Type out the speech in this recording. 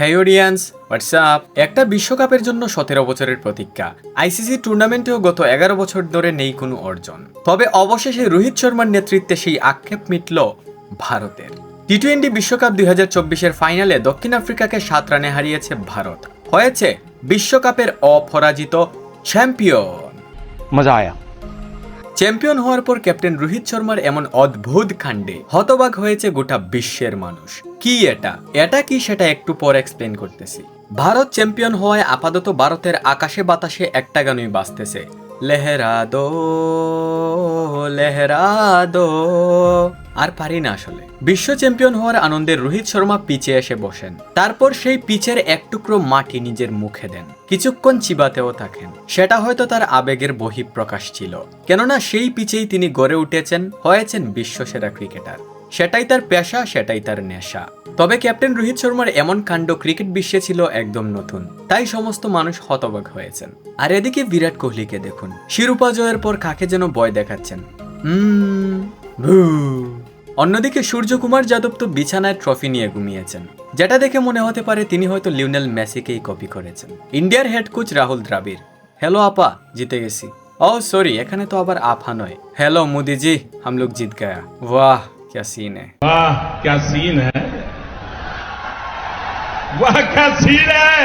হেই WhatsApp একটা বিশ্বকাপের জন্য সতেরো বছরের প্রতীক্ষা। আইসিসি টুর্নামেন্টেও গত এগারো বছর ধরে নেই কোনো অর্জন। তবে অবশেষে রোহিত শর্মার নেতৃত্বে সেই আক্ষেপ মিটল ভারতের। টি টোয়েন্টি বিশ্বকাপ দুই হাজার চব্বিশের ফাইনালে দক্ষিণ আফ্রিকাকে সাত রানে হারিয়েছে ভারত। হয়েছে বিশ্বকাপের অপরাজিত চ্যাম্পিয়ন মজা আয়া। চ্যাম্পিয়ন হওয়ার পর ক্যাপ্টেন রোহিত শর্মার এমন অদ্ভুত কাণ্ডে হতবাক হয়েছে গোটা বিশ্বের মানুষ। কি এটা? এটা কি সেটা একটু পর এক্সপ্লেন করতেছি। ভারত চ্যাম্পিয়ন হওয়ায় আপাতত ভারতের আকাশে বাতাসে একটা গানই বাঁচতেছে লেহরা দো লেহরা দো আর পারি না আসলে। বিশ্ব চ্যাম্পিয়ন হওয়ার আনন্দে রোহিত শর্মা পিচে এসে বসেন। তারপর সেই পিচের এক টুকরো মাটি নিজের মুখে দেন। কিছুক্ষণ চিবাতেও থাকেন। সেটা হয়তো তার আবেগের বহিঃপ্রকাশ ছিল। কেননা সেই পিচেই তিনি গড়ে উঠেছেন, হয়েছেন বিশ্বসেরা ক্রিকেটার। সেটাই তার পেশা, সেটাই তার নেশা। তবে ক্যাপ্টেন রোহিত শর্মার এমন কাণ্ড ক্রিকেট বিশ্বে ছিল একদম নতুন। তাই সমস্ত মানুষ হতবাক হয়েছেন। আর এদিকে বিরাট কোহলিকে দেখুন। শিরোপা জয়ের পর কাকে যেন ভয় দেখাচ্ছেন? ভু। অন্যদিকে সূর্যকুমার যাদব তো বিছানায় ট্রফি নিয়ে ঘুমিয়েছেন যেটা দেখে মনে হতে পারে তিনি হয়তো লিওনেল মেসিকেই কপি করেছেন ইন্ডিয়ার head coach Rahul Dravid hello আপা জিতে গেছি ও সরি এখানে তো আবার আপা নয় হ্যালো মোদিজি हम लोग जीत गया वाह क्या सीन है वाह क्या सीन है वाह क्या सीन है